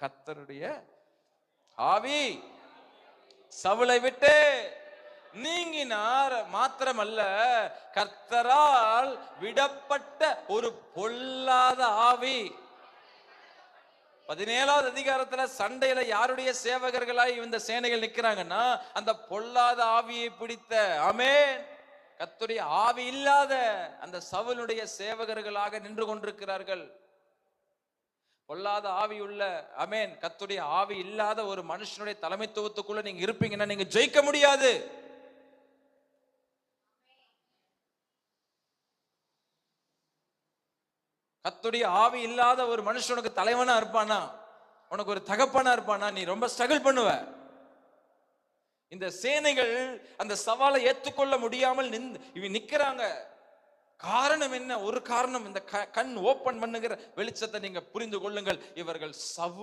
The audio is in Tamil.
கர்த்தருடைய ஆவி சவுளை விட்டு நீங்கினார் மாத்திரமல்ல கர்த்தரால் விடப்பட்ட ஒரு பொல்லாத ஆவி. பதினேழாவது அதிகாரத்துல சண்டையில யாருடைய சேவகர்களாய் இந்த சேனைகள் நிக்கிறாங்கன்னா அந்த பொல்லாத ஆவியை பிடித்த அமேன் கத்துடைய ஆவி இல்லாத அந்த சவுளுடைய சேவகர்களாக நின்று கொண்டிருக்கிறார்கள். பொல்லாத ஆவி உள்ள அமேன் கத்துடைய ஆவி இல்லாத ஒரு மனுஷனுடைய தலைமைத்துவத்துக்குள்ள நீங்க இருப்பீங்கன்னா நீங்க ஜெயிக்க முடியாது. கத்துடைய ஆவி இல்லாத ஒரு மனுஷனுக்கு தலைவனா இருப்பானா? உனக்கு ஒரு தகப்பனா இருப்பானா? நீ ரொம்ப ஸ்ட்ரகிள் பண்ணுவ. இந்த சேனைகள் அந்த சவாலை ஏற்றுக்கொள்ள முடியாமல் நின் இவன் நிக்கிறாங்க. காரணம் என்ன? ஒரு காரணம். இந்த கண் ஓபன் பண்ணுகிற வெளிச்சத்தை நீங்க புரிந்து கொள்ளுங்கள். இவர்கள் சவு